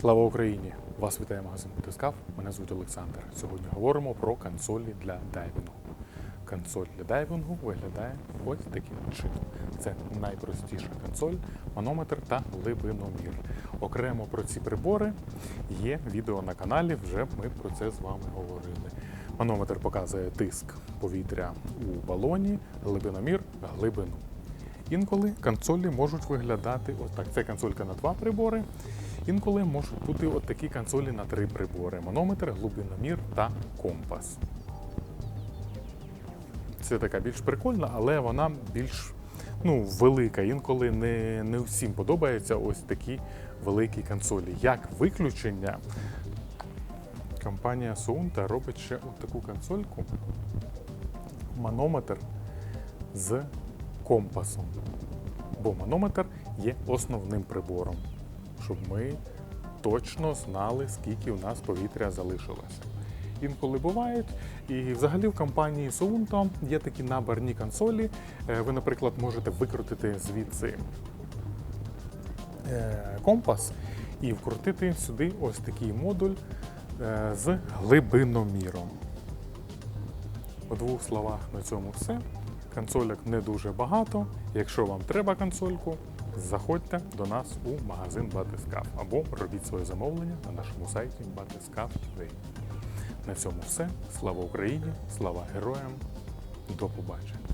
Слава Україні! Вас вітає магазин Батискаф. Мене звуть Олександр. Сьогодні говоримо про консолі для дайвінгу. Консоль для дайвінгу виглядає ось таким чином. Це найпростіша консоль, манометр та глибиномір. Окремо про ці прибори є відео на каналі. Вже ми про це з вами говорили. Манометр показує тиск повітря у балоні, глибиномір глибину. Інколи консолі можуть виглядати отак. Це консолька на два прибори. Інколи можуть бути от такі консолі на три прибори: манометр, глибиномір та компас. Це така більш прикольна, але вона більш ну, велика. Інколи не, не всім подобаються ось такі великі консолі. Як виключення, компанія Sounta робить ще от таку консольку. Манометр з компасом. Бо манометр є основним прибором, щоб ми точно знали, скільки у нас повітря залишилося. Інколи бувають, і взагалі в компанії Sounto є такі наборні консолі. Е, Ви, наприклад, можете викрутити звідси е, компас і вкрутити сюди ось такий модуль е, з глибиноміром. У двох словах на цьому все. Консольок не дуже багато. Якщо вам треба консольку, заходьте до нас у магазин Батискаф або робіть своє замовлення на нашому сайті Батискаф.ua. На цьому все. Слава Україні! Слава героям! До побачення!